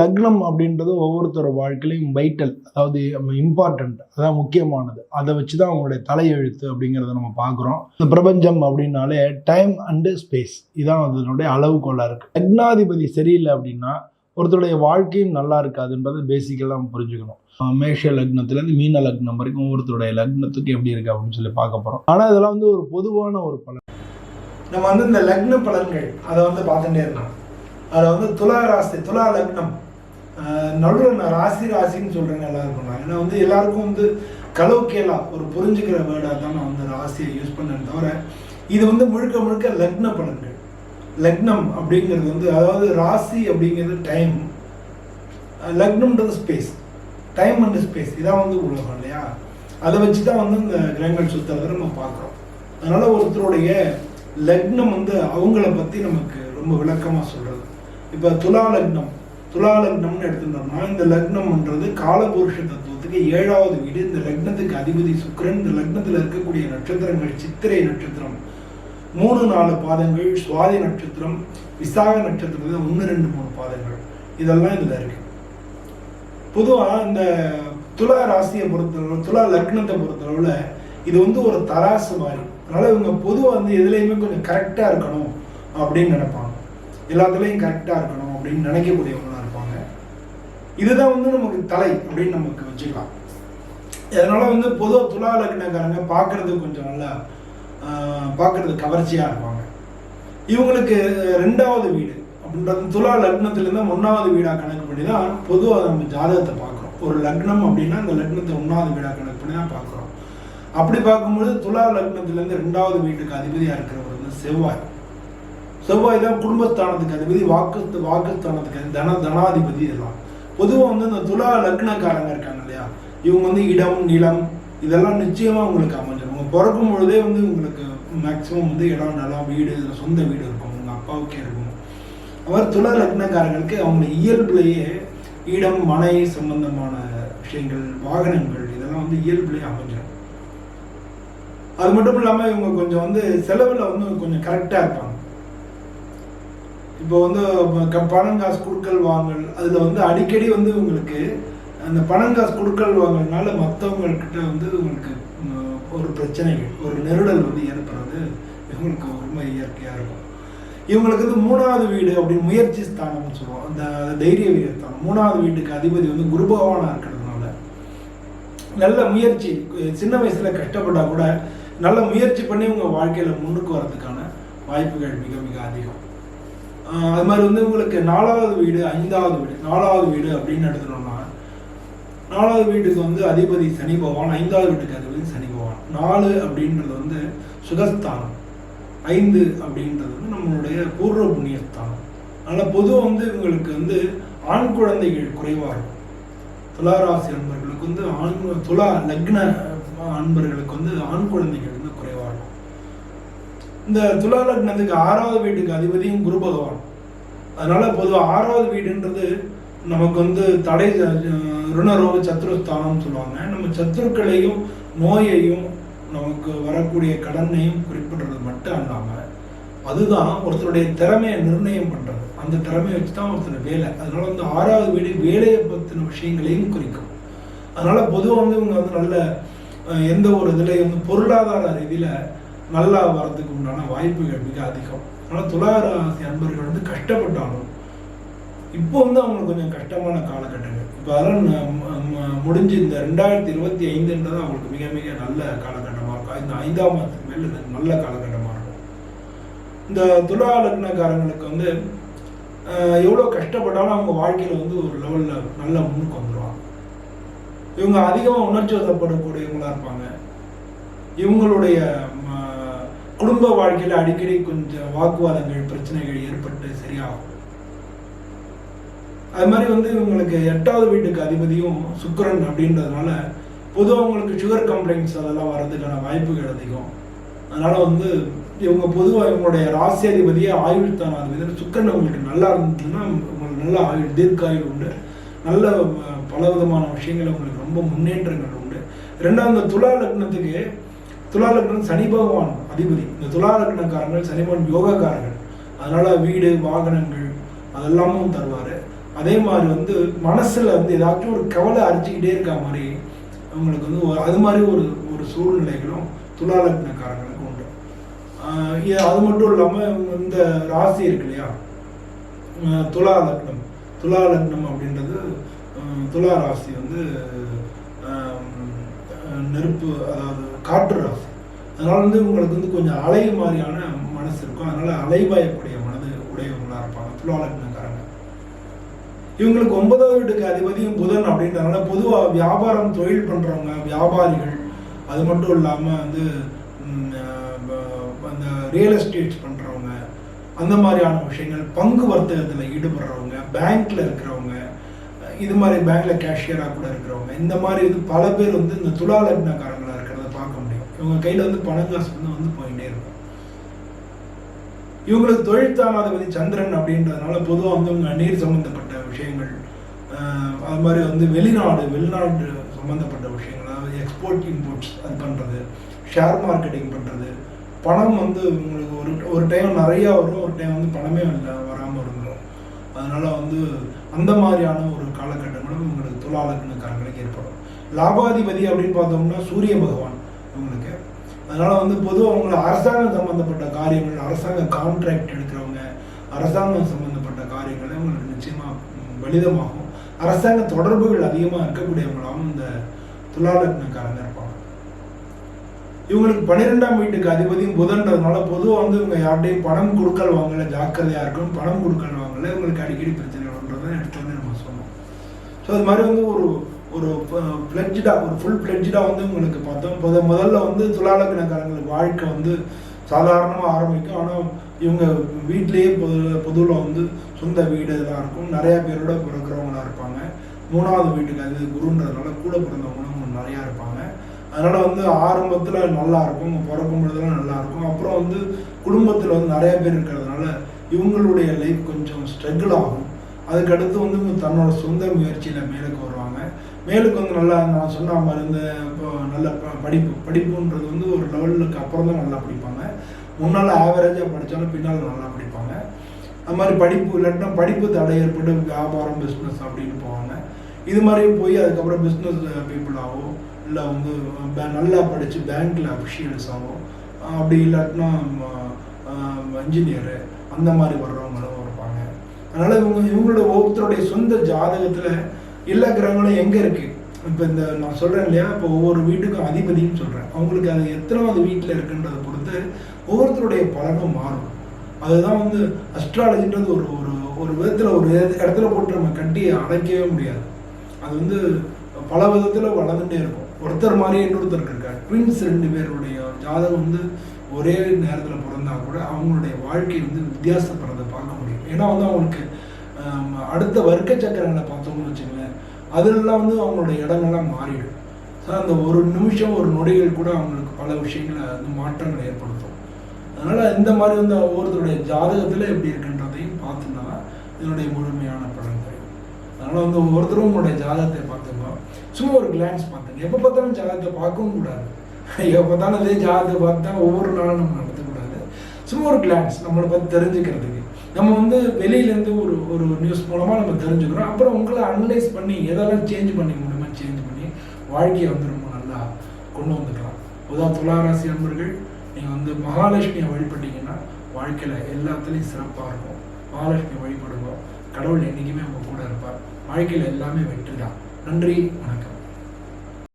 லக்னம் அப்படின்றது ஒவ்வொருத்தரோட வாழ்க்கையிலையும் வைட்டல் அதாவது இம்பார்ட்டண்ட் அதான் முக்கியமானது. அதை வச்சு தான் அவங்களுடைய தலையெழுத்து அப்படிங்கிறத நம்ம பார்க்குறோம். இந்த பிரபஞ்சம் அப்படின்னாலே டைம் அண்டு ஸ்பேஸ் இதான் அதனுடைய அளவுகோலாக இருக்குது லக்னாதிபதி சரியில்லை அப்படின்னா ஒருத்தருடைய வாழ்க்கையும் நல்லா இருக்காதுன்றது பேசிக்கலாக நம்ம புரிஞ்சுக்கணும். மேஷ லக்னத்துலேருந்து மீன லக்னம் வரைக்கும் ஒவ்வொருத்தருடைய லக்னத்துக்கு எப்படி இருக்குது அப்படின்னு சொல்லி பார்க்க போகிறோம் ஆனால் இதெல்லாம் வந்து ஒரு பொதுவான ஒரு பலன். நம்ம வந்து இந்த லக்ன பலன்கள் அதை வந்து பார்த்துட்டே இருக்கோம் அதில் வந்து துலா ராசி துலா லக்னம். நடுவில் நான் ராசி ராசின்னு சொல்கிறேன் எல்லாருக்கும் நான் ஏன்னா வந்து எல்லாருக்கும் வந்து கலோக்கேலா ஒரு புரிஞ்சுக்கிற வேர்டாக தான் நான் வந்து ராசியை யூஸ் பண்ணேன் தவிர இது வந்து முழுக்க முழுக்க லக்ன பலன்கள். லக்னம் அப்படிங்கிறது வந்து அதாவது ராசி அப்படிங்கிறது டைம் லக்னம்ன்றது ஸ்பேஸ் டைம் அண்ட் ஸ்பேஸ் இதான் வந்து உலகம் இல்லையா? அதை வச்சு தான் வந்து இந்த கிரகங்கள் சுற்றுறதை நம்ம பார்க்குறோம். அதனால் ஒருத்தருடைய லக்னம் வந்து அவங்கள பற்றி நமக்கு ரொம்ப விளக்கமாக சொல்கிறது இப்போ துலா லக்னம் துலா லக்னம்னு எடுத்துட்டோம்னா இந்த லக்னம்ன்றது காலபுருஷ தத்துவத்துக்கு ஏழாவது வீடு. இந்த லக்னத்துக்கு அதிபதி சுக்கிரன் இந்த லக்னத்தில் இருக்கக்கூடிய நட்சத்திரங்கள் சித்திரை நட்சத்திரம் மூணு நாலு பாதங்கள் சுவாதி நட்சத்திரம் விசாக நட்சத்திரத்தில் ஒன்று ரெண்டு மூணு பாதங்கள். இதெல்லாம் இதில் இருக்கு. பொதுவாக இந்த துலா ராசியை பொறுத்தளவு துலா லக்னத்தை பொறுத்தளவில் இது வந்து ஒரு தராசு மாதிரி. அதனால் இவங்க பொதுவாக வந்து எதுலேயுமே கொஞ்சம் கரெக்டாக இருக்கணும் அப்படின்னு நினைப்பாங்க. எல்லாத்துலேயும் கரெக்டாக இருக்கணும் அப்படின்னு நினைக்கக்கூடியவங்களாக இருப்பாங்க. இதுதான் வந்து நமக்கு தலை அப்படின்னு நமக்கு வச்சுக்கலாம். அதனால் வந்து பொதுவாக துலா லக்னக்காரங்க பார்க்குறதுக்கு கொஞ்சம் நல்லா பார்க்குறது கவர்ச்சியாக இருப்பாங்க. இவங்களுக்கு ரெண்டாவது வீடு அப்படின்றது துலா லக்னத்துலேருந்து ஒன்றாவது வீடாக கணக்கு பண்ணி தான் பொதுவாக நம்ம ஜாதகத்தை பார்க்குறோம். ஒரு லக்னம் அப்படின்னா அந்த லக்னத்தை ஒன்றாவது வீடாக கணக்கு பண்ணி தான் பார்க்குறோம். அப்படி பார்க்கும்போது துலா லக்னத்துலேருந்து ரெண்டாவது வீட்டுக்கு அதிபதியாக இருக்கிறவர் வந்து செவ்வாய். செவ்வாய் தான் குடும்பஸ்தானத்துக்கு அதிபதி வாக்கு வாக்குஸ்தானத்துக்கு தன தனாதிபதி இதெல்லாம் பொதுவாக வந்து இந்த துலா லக்னக்காரங்க இருக்காங்க இல்லையா? இவங்க வந்து இடம் நிலம் இதெல்லாம் நிச்சயமாக உங்களுக்கு அமைஞ்சிடும். பிறக்கும் பொழுதே வந்து உங்களுக்கு மேக்ஸிமம் வந்து இடம் நிலம் வீடு இதில் சொந்த வீடு இருக்கும். உங்கள் அப்பாவுக்கே இருக்கும். அவர் துலா லக்னக்காரங்களுக்கு அவங்க இயல்புலேயே இடம் மனை சம்பந்தமான விஷயங்கள் வாகனங்கள் இதெல்லாம் வந்து இயல்புலேயே அமைஞ்சிடும். அது மட்டும் இல்லாமல் இவங்க கொஞ்சம் வந்து செலவில் வந்து கொஞ்சம் கரெக்டாக இருப்பாங்க. இப்போ வந்து க- பணம் காசு கொடுக்கல் வாங்கல் அதில் வந்து அடிக்கடி வந்து உங்களுக்கு அந்த பணம் காசு கொடுக்கல் வாங்கல்னால மற்றவங்கக்கிட்ட வந்து உங்களுக்கு ஒரு பிரச்சனைகள் ஒரு நெருடல் வந்து ஏற்படுறது இவங்களுக்கு ரொம்ப இயற்கையாக இருக்கும். இவங்களுக்கு வந்து மூணாவது வீடு அப்படின்னு முயற்சி ஸ்தானம்னு சொல்லுவோம். அந்த தைரிய வீரஸ்தானம் மூணாவது வீட்டுக்கு அதிபதி வந்து குருபவானாக இருக்கிறதுனால. நல்ல முயற்சி சின்ன வயசில் கஷ்டப்பட்டால் கூட நல்ல முயற்சி பண்ணி உங்கள் வாழ்க்கையில் முன்னுக்கு வரதுக்கான வாய்ப்புகள் மிக மிக அதிகம். அது மாதிரி வந்து உங்களுக்கு நாலாவது வீடு ஐந்தாவது வீடு நாலாவது வீடு அப்படின்னு எடுத்துட்டோம்னா நாலாவது வீட்டுக்கு வந்து அதிபதி சனி பகவான் ஐந்தாவது வீட்டுக்கு அதிபதி சனி பகவான். நாலு அப்படின்றது வந்து சுகஸ்தானம். ஐந்து அப்படின்றது வந்து நம்மளுடைய பூர்வ புண்ணியஸ்தானம். அதனால் பொதுவாக வந்து இவங்களுக்கு வந்து ஆண் குழந்தைகள் குறைவாக இருக்கும். துளாராசி அன்பர்களுக்கு வந்து ஆண் துலா லக்ன அன்பர்களுக்கு வந்து ஆண் குழந்தைகள் இந்த துலா லக்னத்துக்கு ஆறாவது வீட்டுக்கு அதிபதியும் குரு பகவான். அதனால பொதுவாக ஆறாவது வீடுன்றது நமக்கு வந்து தடை ருணரோக சத்ருஸ்தானம்னு சொல்லுவாங்க. நம்ம சத்துருக்களையும் நோயையும் நமக்கு வரக்கூடிய கடனையும் குறிப்பிடுறது மட்டும் அல்லாமல் அதுதான் ஒருத்தருடைய திறமையை நிர்ணயம் பண்ணுறது அந்த திறமையை வச்சு தான் ஒருத்தர் வேலை. அதனால வந்து ஆறாவது வீடு வேலையை பற்றின விஷயங்களையும் குறிக்கும். அதனால பொதுவாக வந்து இவங்க வந்து நல்ல எந்த ஒரு இதுலேயும் வந்து பொருளாதார ரீதியில் நல்லா வர்றதுக்கு உண்டான வாய்ப்புகள் மிக அதிகம். ஆனால் துளாராசி அன்பர்கள் வந்து கஷ்டப்பட்டாலும் இப்போ வந்து அவங்களுக்கு கொஞ்சம் கஷ்டமான காலகட்டங்கள். இப்போ அதெல்லாம் முடிஞ்சு இந்த ரெண்டாயிரத்தி இருபத்தி ஐந்துன்றது அவங்களுக்கு மிக மிக நல்ல காலகட்டமாக இருக்கும். இந்த ஐந்தாம் மாதத்துக்கு மேல் இது நல்ல காலகட்டமாக இருக்கும். இந்த துலா லக்னக்காரங்களுக்கு வந்து எவ்வளோ கஷ்டப்பட்டாலும் அவங்க வாழ்க்கையில் வந்து ஒரு லெவலில் நல்ல முன்னுக்கு வந்துடுவாங்க இவங்க அதிகமாக உணர்ச்சி வசப்படக்கூடியவங்களாக இருப்பாங்க. இவங்களுடைய ம, குடும்ப வாழ்க்கையில் அடிக்கடி கொஞ்சம் வாக்குவாதங்கள் பிரச்சனைகள் ஏற்பட்டு சரியாகும். அது மாதிரி வந்து இவங்களுக்கு எட்டாவது வீட்டுக்கு அதிபதியும் சுக்கிரன் அப்படின்றதுனால பொதுவாக அவங்களுக்கு சுகர் கம்ப்ளைண்ட்ஸ் அதெல்லாம் வர்றதுக்கான வாய்ப்புகள் அதிகம். அதனால வந்து இவங்க பொதுவாக இவங்களுடைய ராசி அதிபதியே ஆயுள் தான் அதிபதி. சுக்கரன் உங்களுக்கு நல்லா இருந்ததுன்னா உங்களுக்கு நல்ல ஆயுள் தீர்க்காயுள் உண்டு. நல்ல பல விதமான விஷயங்கள் உங்களுக்கு ரொம்ப முன்னேற்றங்கள் உண்டு. ரெண்டாவது துலா லக்னத்துக்கு துலா லக்னம் சனி பகவான் அதிபதி. இந்த துலா லக்னக்காரங்கள் சனி பகவான் யோகக்காரர்கள். அதனால் வீடு வாகனங்கள் அதெல்லாமும் தருவார். அதே மாதிரி வந்து மனசில் வந்து ஏதாச்சும் ஒரு கவலை அரிச்சிக்கிட்டே இருக்க மாதிரி அவங்களுக்கு வந்து அது மாதிரி ஒரு ஒரு சூழ்நிலைகளும் துலா லக்னக்காரங்களுக்கு உண்டு அது மட்டும் இல்லாமல் இந்த ராசி இருக்கு இல்லையா? ஆஹ் துலா லக்னம் துலா லக்னம் அப்படின்றது துலா ராசி வந்து நெருப்பு அதாவது காற்று ராசி அதனால வந்து உங்களுக்கு வந்து கொஞ்சம் அலை மாதிரியான மனசு இருக்கும். அதனால அலைபாயக்கூடிய மனது உடையவங்களாக இருப்பாங்க. துலாலக்னக்காரங்க இவங்களுக்கு ஒன்பதாவது வீட்டுக்கு அதிபதியும் புதன் அப்படின்றதுனால பொதுவாக வியாபாரம் தொழில் பண்றவங்க வியாபாரிகள் அது மட்டும் இல்லாமல் வந்து அந்த ரியல் எஸ்டேட்ஸ் பண்றவங்க அந்த மாதிரியான விஷயங்கள் பங்கு வர்த்தகத்தில் ஈடுபடுறவங்க பேங்க்ல இருக்கிறவங்க இது மாதிரி பேங்க்ல கேஷியராக கூட இருக்கிறவங்க இந்த மாதிரி இது பல பேர் வந்து இந்த துலா இவங்க கையில வந்து பணம் காசு வந்து வந்து போயிட்டே இருக்கும். இவங்களுக்கு தொழிற்சாலாதிபதி சந்திரன் அப்படின்றதுனால பொதுவாக வந்து இவங்க நீர் சம்மந்தப்பட்ட விஷயங்கள் ஆஹ் அது மாதிரி வந்து வெளிநாடு வெளிநாடு சம்பந்தப்பட்ட விஷயங்கள் அதாவது எக்ஸ்போர்ட் இம்போர்ட்ஸ் அது பண்ணுறது ஷேர் மார்க்கெட்டிங் பண்ணுறது பணம் வந்து உங்களுக்கு ஒரு ஒரு டைம் நிறையா வரும் ஒரு டைம் வந்து பணமே இல்லை வராமல் இருந்துடும் அதனால வந்து அந்த மாதிரியான ஒரு காலகட்டங்களும் உங்களுக்கு துலாலக்கணக்காரங்களுக்கு ஏற்படும். லாபாதிபதி அப்படின்னு பார்த்தோம்னா சூரிய பகவான். உங்களுக்கு அதனால வந்து பொதுவாக அவங்களை அரசாங்கம் சம்பந்தப்பட்ட காரியங்கள் அரசாங்க கான்ட்ராக்ட் எடுக்கிறவங்க அரசாங்கம் சம்மந்தப்பட்ட காரியங்களை உங்களுக்கு நிச்சயமா பலிதமாகும். அரசாங்க தொடர்புகள் அதிகமாக இருக்கக்கூடியவங்களாகவும் இந்த துலாலக்னக்காரங்க இருப்பாங்க. இவங்களுக்கு பன்னிரெண்டாம் வீட்டுக்கு அதிபதியும் புதன்றதுனால பொதுவாக வந்து இவங்க யார்கிட்டையும் பணம் கொடுக்கல் வாங்கல ஜாக்கிரதையாக இருக்கும் பணம் கொடுக்கல் வாங்கல. இவங்களுக்கு அடிக்கடி பிரச்சனை வருன்றதை எடுத்தோன்னே நம்ம சொன்னோம் ஸோ அது மாதிரி வந்து ஒரு ஒரு ஃப்ளெட்ஜாக ஒரு ஃபுல் ஃப்ளெட்ஜாக வந்து உங்களுக்கு பார்த்தோம் முத முதல்ல வந்து துலாலக்கணக்காரங்களுக்கு வாழ்க்கை வந்து சாதாரணமாக ஆரம்பிக்கும். ஆனால் இவங்க வீட்டிலேயே பொது பொதுவில் வந்து சொந்த வீடு இதெல்லாம் இருக்கும். நிறையா பேரோட பிறக்கிறவங்களாக இருப்பாங்க. மூணாவது வீட்டுக்கு அது குருன்றதுனால கூட பிறந்தவங்களும் நிறையா இருப்பாங்க. அதனால் வந்து ஆரம்பத்தில் நல்லா இருக்கும். பிறக்கும் பொழுதுலாம் நல்லா இருக்கும். அப்புறம் வந்து குடும்பத்தில் வந்து நிறைய பேர் இருக்கிறதுனால இவங்களுடைய லைஃப் கொஞ்சம் ஸ்ட்ரகிள் ஆகும். அதுக்கடுத்து வந்து தன்னோட சொந்த முயற்சியில் மேலுக்கு வருவாங்க. மேலுக்கு வந்து நல்லா நான் சொன்ன மாதிரி இந்த இப்போ நல்ல ப- படிப்பு படிப்புன்றது வந்து ஒரு லெவலுக்கு அப்புறம் தான் நல்லா படிப்பாங்க. முன்னால் ஆவரேஜாக படித்தாலும் பின்னால் நல்லா படிப்பாங்க. அது மாதிரி படிப்பு இல்லாட்டினா படிப்பு தடை ஏற்பட்டு வியாபாரம் பிஸ்னஸ் அப்படின்னு போவாங்க. இது மாதிரி போய் அதுக்கப்புறம் பிஸ்னஸ் பீப்புளாகவோ இல்லை வந்து நல்லா படித்து பேங்க்கில் அஃபிஷியல்ஸாகவோ அப்படி இல்லாட்டினா இன்ஜினியரு அந்த மாதிரி வர்றவங்களும் அதனால் இவங்க இவங்களோட ஒவ்வொருத்தருடைய சொந்த ஜாதகத்தில் எல்லா கிரகங்களும் எங்கே இருக்குது இப்போ இந்த நான் சொல்கிறேன் இல்லையா? இப்போ ஒவ்வொரு வீட்டுக்கும் அதிபதின்னு சொல்கிறேன் அவங்களுக்கு அது எத்தனாவது வீட்டில் இருக்குன்றதை பொறுத்து ஒவ்வொருத்தருடைய பலனும் மாறும். அதுதான் வந்து அஸ்ட்ராலஜின்றது ஒரு ஒரு ஒரு விதத்தில் ஒரு இடத்துல போட்டு நம்ம கட்டி அடைக்கவே முடியாது. அது வந்து பல விதத்தில் வளர்ந்துட்டே இருக்கும். ஒருத்தர் மாதிரியே இன்னொருத்தருக்கு இருக்கார். ட்வின்ஸ் ரெண்டு பேருடைய ஜாதகம் வந்து ஒரே நேரத்தில் பிறந்தா கூட அவங்களுடைய வாழ்க்கை வந்து வித்தியாசப்படுறதை ஏன்னா வந்து அவங்களுக்கு அடுத்த வர்க்க சக்கரங்களை பார்த்தோம்னு வச்சுங்களேன் அதுலலாம் வந்து அவங்களோட இடங்கள்லாம் மாறிடும். ஸோ அந்த ஒரு நிமிஷம் ஒரு நொடிகள் கூட அவங்களுக்கு பல விஷயங்களை வந்து மாற்றங்களை ஏற்படுத்தும். அதனால் இந்த மாதிரி வந்து ஒவ்வொருத்தருடைய ஜாதகத்தில் எப்படி இருக்குன்றதையும் பார்த்துனா இதனுடைய முழுமையான பலன் தெரியும் அதனால் வந்து ஒவ்வொருத்தரும் உங்களுடைய ஜாதகத்தை பார்த்துங்க சும்மா ஒரு கிளான்ஸ் பார்த்துங்க. எப்போ பார்த்தாலும் ஜாதகத்தை பார்க்கவும் கூடாது. எப்போ பார்த்தாலும் அதே ஜாதகத்தை பார்த்தா ஒவ்வொரு நாளும் நம்ம நடத்தக்கூடாது. சும்மா ஒரு கிளான்ஸ் நம்மளை பற்றி தெரிஞ்சுக்கிறதுக்கு. நம்ம வந்து வெளியிலேருந்து ஒரு ஒரு நியூஸ் மூலமாக நம்ம தெரிஞ்சுக்கிறோம். அப்புறம் உங்களை அனலைஸ் பண்ணி எதெல்லாம் சேஞ்ச் பண்ணி முடியுமா சேஞ்ச் பண்ணி வாழ்க்கையை வந்து ரொம்ப நல்லா கொண்டு வந்துக்கலாம். உதா துளாராசி நண்பர்கள் நீங்கள் வந்து மகாலட்சுமியை வழிபட்டீங்கன்னா வாழ்க்கையில் எல்லாத்துலேயும் சிறப்பாக இருக்கும். மகாலட்சுமியை வழிபடுவோம். கடவுள் என்றைக்குமே உங்கள் கூட இருப்பார். வாழ்க்கையில் எல்லாமே வெற்றி தான் நன்றி வணக்கம்.